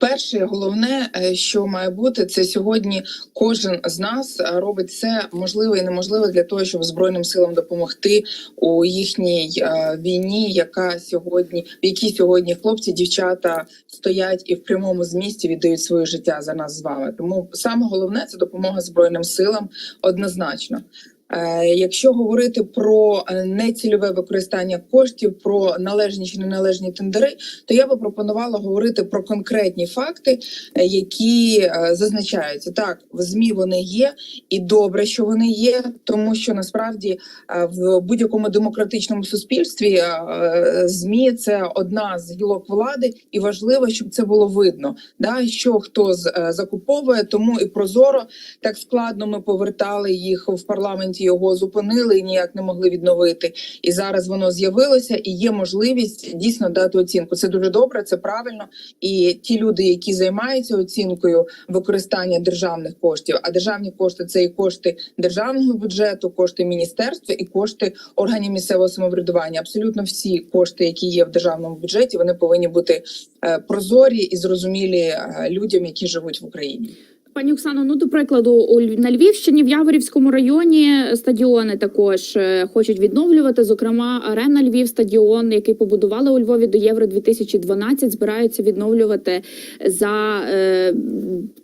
Перше, головне, е, що має бути, це сьогодні кожен з нас е, робить все можливе і неможливе для того, щоб збройним силам допомогти у їхній е, війні, яка сьогодні в якій сьогодні хлопці, дівчата стоять і в прямому змісті віддають своє життя за нас з вами. Тому саме головне це допомога збройним силам однозначно. Е, Якщо говорити про е, нецільове використання коштів, про належні чи неналежні тендери, то я би пропонувала говорити про конкретні факти, е, які зазначаються так. В змі вони є, і добре, що вони є, тому що насправді в будь-якому демократичному суспільстві змі це одна з гілок влади, і важливо, щоб це було видно. Да, що хто закуповує, тому і прозоро так складно ми повертали їх в парламенті. Його зупинили і ніяк не могли відновити. І зараз воно з'явилося, і є можливість дійсно дати оцінку. Це дуже добре, це правильно. І ті люди, які займаються оцінкою використання державних коштів, а державні кошти це і кошти державного бюджету, кошти міністерства і кошти органів місцевого самоврядування. Абсолютно всі кошти, які є в державному бюджеті, вони повинні бути е, прозорі і зрозумілі е, людям, які живуть в Україні. Пані Оксано, ну до прикладу, у на Львівщині в Яворівському районі стадіони також е, хочуть відновлювати. Зокрема, арена Львів стадіон, який побудували у Львові до Євро 2012 збираються відновлювати за е,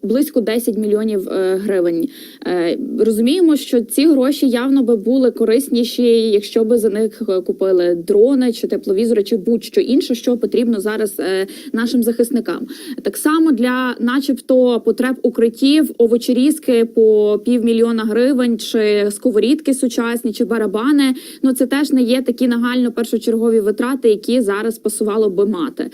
близько 10 мільйонів е, гривень. Е, розуміємо, що ці гроші явно би були корисніші, якщо би за них е, купили дрони чи тепловізори, чи будь-що інше, що потрібно зараз е, нашим захисникам. Так само для, начебто, потреб укриттів, овочерізки по півмільйона гривень, чи сковорідки сучасні, чи барабани. Ну це теж не є такі нагально першочергові витрати, які зараз пасувало би мати.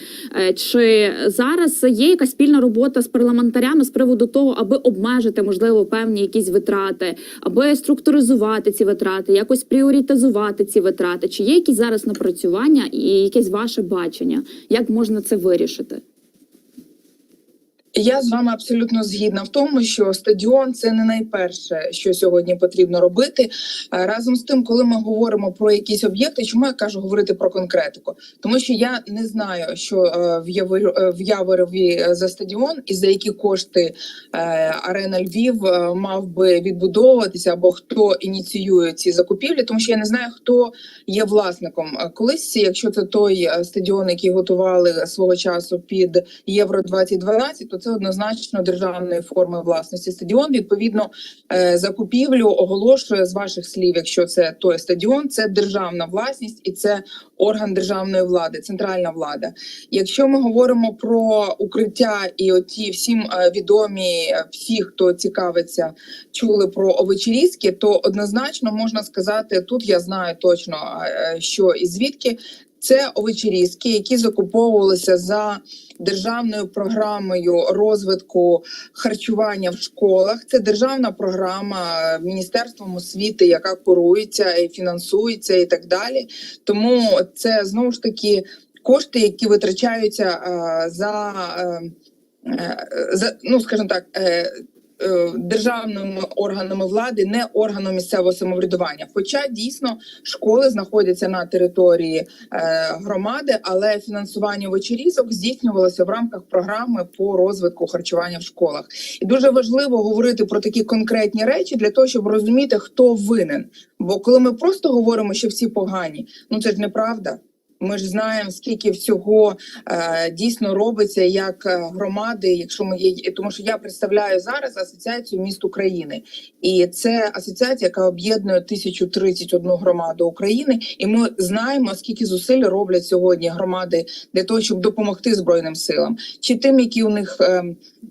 Е, Чи зараз є якась спільна робота з парламентарями з приводу того, аби обмежити можливо певні якісь витрати, аби структуризувати ці витрати, якось пріоритизувати ці витрати? Чи є якісь зараз напрацювання і якесь ваше бачення, як можна це вирішити? Я з вами абсолютно згідна в тому, що стадіон це не найперше, що сьогодні потрібно робити. Разом з тим, коли ми говоримо про якісь об'єкти, чому я кажу говорити про конкретику? Тому що я не знаю, що е, в Явор- е, Яворові е, за стадіон і за які кошти арена Львів мав би відбудовуватися, або хто ініціює ці закупівлі, тому що я не знаю, хто є власником. Колись, якщо це той стадіон, який готували свого часу під Євро 2012, то це однозначно державної форми власності. Стадіон відповідно е, закупівлю оголошує з ваших слів, якщо це той стадіон, це державна власність і це орган державної влади, центральна влада. Якщо ми говоримо про укриття і оті всім е, відомі, е, всі, хто цікавиться, чули про овочерізки, то однозначно можна сказати, тут я знаю точно що і звідки. Це овочерізки, які закуповувалися за державною програмою розвитку харчування в школах. Це державна програма Міністерством освіти, яка курується і фінансується, і так далі. Тому це знову ж таки кошти, які витрачаються е, за, е, е, за ну скажімо так. Е, Державними органами влади, не органом місцевого самоврядування. Хоча дійсно школи знаходяться на території е, громади, але фінансування вечерізок здійснювалося в рамках програми по розвитку харчування в школах. І дуже важливо говорити про такі конкретні речі для того, щоб розуміти, хто винен. Бо коли ми просто говоримо, що всі погані, ну це ж неправда. Ми ж знаємо, скільки всього е, дійсно робиться як е, громади, якщо ми є, тому що я представляю зараз асоціацію міст України, і це асоціація, яка об'єднує 1031 громаду України, і ми знаємо, скільки зусиль роблять сьогодні громади для того, щоб допомогти збройним силам, чи тим, які у них е,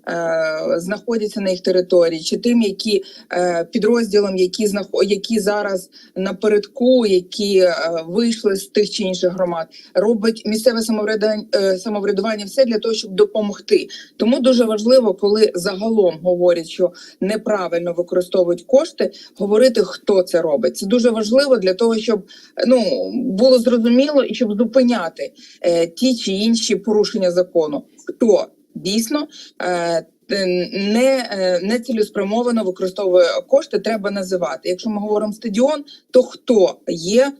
е, знаходяться на їх території, чи тим, які е, підрозділам, які знахо- які зараз напередку, які е, вийшли з тих чи інших громад, робить місцеве самоврядування, е, самоврядування все для того, щоб допомогти. Тому дуже важливо, коли загалом говорять, що неправильно використовують кошти, говорити, хто це робить. Це дуже важливо для того, щоб ну було зрозуміло і щоб зупиняти е, ті чи інші порушення закону. Хто дійсно е, не, е, не цілеспрямовано використовує кошти, треба називати. Якщо ми говоримо стадіон, то хто є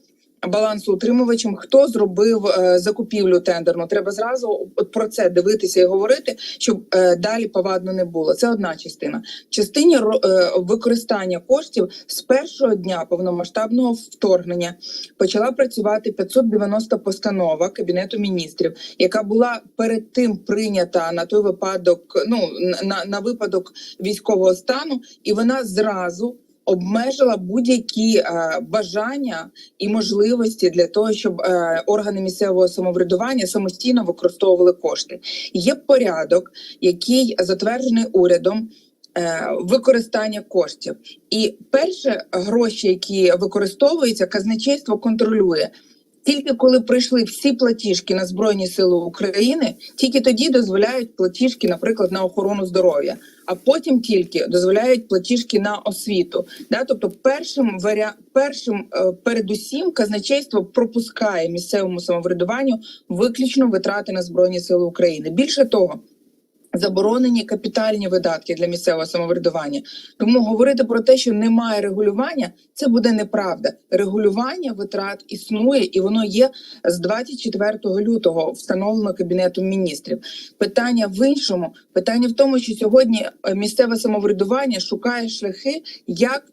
балансоутримувачем, хто зробив е, закупівлю тендерну. Треба зразу про це дивитися і говорити, щоб е, далі повадно не було. Це одна частина. Частині е, використання коштів з першого дня повномасштабного вторгнення почала працювати 590 постанова Кабінету міністрів, яка була перед тим прийнята на той випадок, ну на, на випадок військового стану, і вона зразу. Обмежила будь-які е, бажання і можливості для того, щоб е, органи місцевого самоврядування самостійно використовували кошти. Є порядок, який затверджений урядом. е, Використання коштів, і перше гроші, які використовуються, казначейство контролює. Тільки коли прийшли всі платіжки на збройні сили України, тільки тоді дозволяють платіжки, наприклад, на охорону здоров'я, а потім тільки дозволяють платіжки на освіту. Да? Тобто, першим варя... першим е, передусім казначейство пропускає місцевому самоврядуванню виключно витрати на збройні сили України. Більше того. Заборонені капітальні видатки для місцевого самоврядування. Тому говорити про те, що немає регулювання, це буде неправда. Регулювання витрат існує, і воно є з 24 лютого встановлено кабінетом міністрів. Питання в іншому питання в тому, що сьогодні е, місцеве самоврядування шукає шляхи, як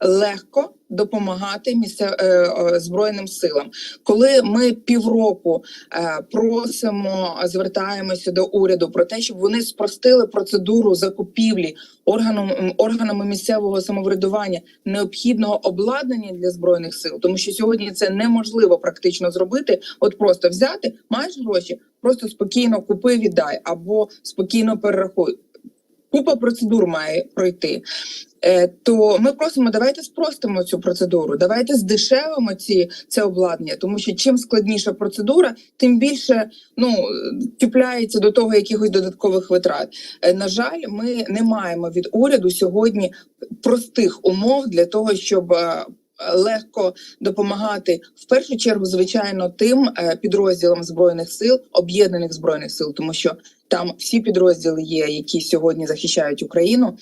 легко допомагати місцев... е, е, збройним силам. Коли ми півроку е, просимо, звертаємося до уряду про те, щоб вони спростили процедуру закупівлі органом органами місцевого самоврядування необхідного обладнання для збройних сил, тому що сьогодні це неможливо практично зробити. От просто взяти, маєш гроші, просто спокійно купи, віддай або спокійно перерахуй. Купа процедур має пройти. Е, То ми просимо, давайте спростимо цю процедуру, давайте здешевимо ці це обладнання, тому що чим складніша процедура, тим більше ну чіпляється до того якихось додаткових витрат. Е, На жаль, ми не маємо від уряду сьогодні простих умов для того, щоб. Легко допомагати в першу чергу, звичайно, тим е, підрозділам збройних сил, об'єднаних збройних сил, тому що там всі підрозділи є, які сьогодні захищають Україну.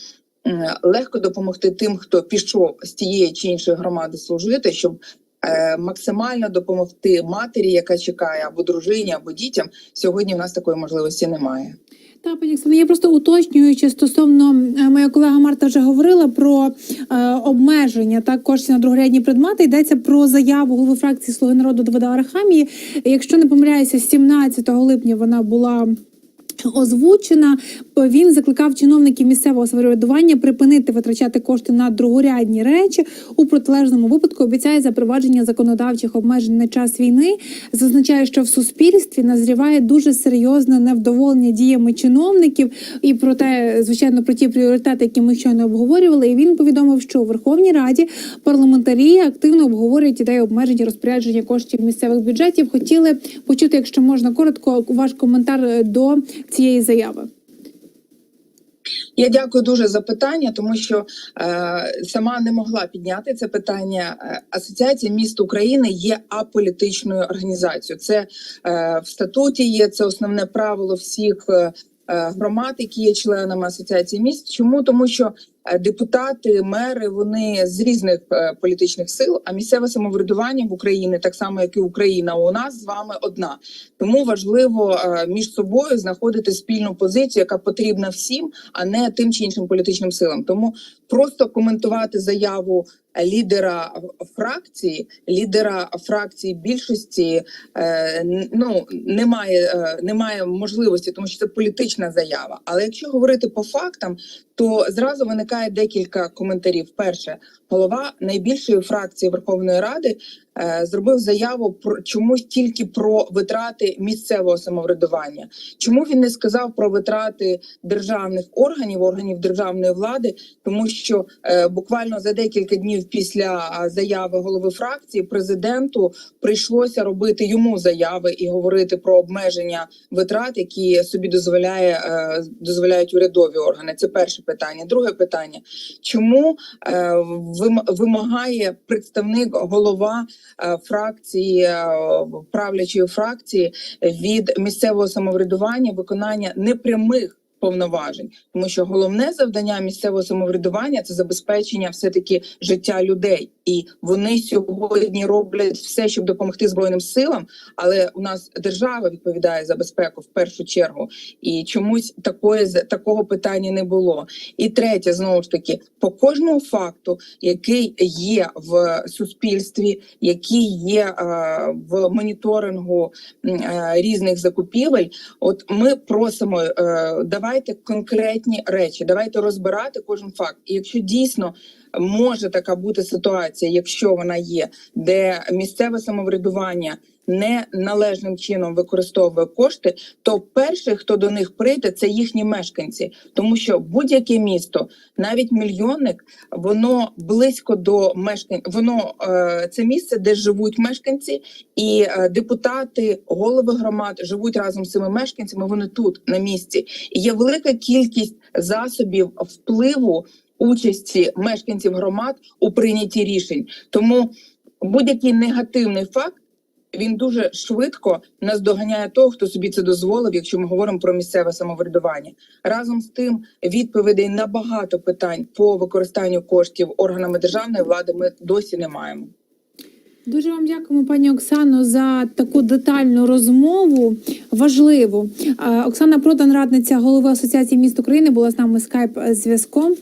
Легко допомогти тим, хто пішов з тієї чи іншої громади служити, щоб е, максимально допомогти матері, яка чекає, або дружині, або дітям. Сьогодні в нас такої можливості немає. Та пані Оксана, я просто уточнюючи стосовно е, моя колега Марта вже говорила про е, обмеження так коштів на другорядні предмети. Йдеться про заяву голови фракції Слуги народу Давида Арахамії. Якщо не помиляюся, 17 липня вона була. Озвучена він закликав чиновників місцевого самоврядування припинити витрачати кошти на другорядні речі. У протилежному випадку обіцяє запровадження законодавчих обмежень на час війни. Зазначає, що в суспільстві назріває дуже серйозне невдоволення діями чиновників, і про те, звичайно, про ті пріоритети, які ми щойно обговорювали. І він повідомив, що у Верховній Раді парламентарі активно обговорюють ідею обмеження розпорядження коштів місцевих бюджетів. Хотіли почути, якщо можна коротко, ваш коментар е, до цієї заяви. Я дякую дуже за питання, тому що е, сама не могла підняти це питання. Е, Асоціація міст України є аполітичною організацією. Це е, в статуті є це основне правило всіх е, е, громад, які є членами асоціації міст. Чому тому, що депутати, мери вони з різних е, політичних сил, а місцеве самоврядування в Україні, так само як і Україна, у нас з вами одна. Тому важливо е, між собою знаходити спільну позицію, яка потрібна всім, а не тим чи іншим політичним силам. Тому просто коментувати заяву е, лідера фракції, лідера фракції більшості е, ну немає, е, немає можливості, тому що це політична заява. Але якщо говорити по фактам, то зразу виникає декілька коментарів. Перше, голова найбільшої фракції Верховної Ради зробив заяву про чомусь тільки про витрати місцевого самоврядування. Чому він не сказав про витрати державних органів, органів державної влади? Тому що е, буквально за декілька днів після заяви голови фракції президенту прийшлося робити йому заяви і говорити про обмеження витрат, які собі дозволяє е, дозволяють урядові органи. Це перше питання. Друге питання: чому е, вимагає представник голова е, фракції е, правлячої фракції від місцевого самоврядування виконання непрямих повноважень, тому що головне завдання місцевого самоврядування це забезпечення все таки життя людей, і вони сьогодні роблять все, щоб допомогти збройним силам. Але у нас держава відповідає за безпеку в першу чергу, і чомусь такої такого питання не було. І третє, знову ж таки, по кожному факту, який є в суспільстві, який є е, в моніторингу е, різних закупівель. От ми просимо, е, давайте конкретні речі, давайте розбирати кожен факт. І якщо дійсно може така бути ситуація, якщо вона є, де місцеве самоврядування не належним чином використовує кошти, то перший, хто до них прийде, це їхні мешканці, тому що будь-яке місто, навіть мільйонник, воно близько до мешкань, воно е, це місце, де живуть мешканці, і е, депутати, голови громад живуть разом з цими мешканцями. Вони тут на місці. І є велика кількість засобів впливу участі мешканців громад у прийнятті рішень. Тому будь-який негативний факт. Він дуже швидко наздоганяє того, хто собі це дозволив, якщо ми говоримо про місцеве самоврядування. Разом з тим, відповідей на багато питань по використанню коштів органами державної влади ми досі не маємо. Дуже вам дякуємо, пані Оксано, за таку детальну розмову. Важливу. Е, Оксана Продан, радниця голови Асоціації міст України, була з нами скайп зв'язком.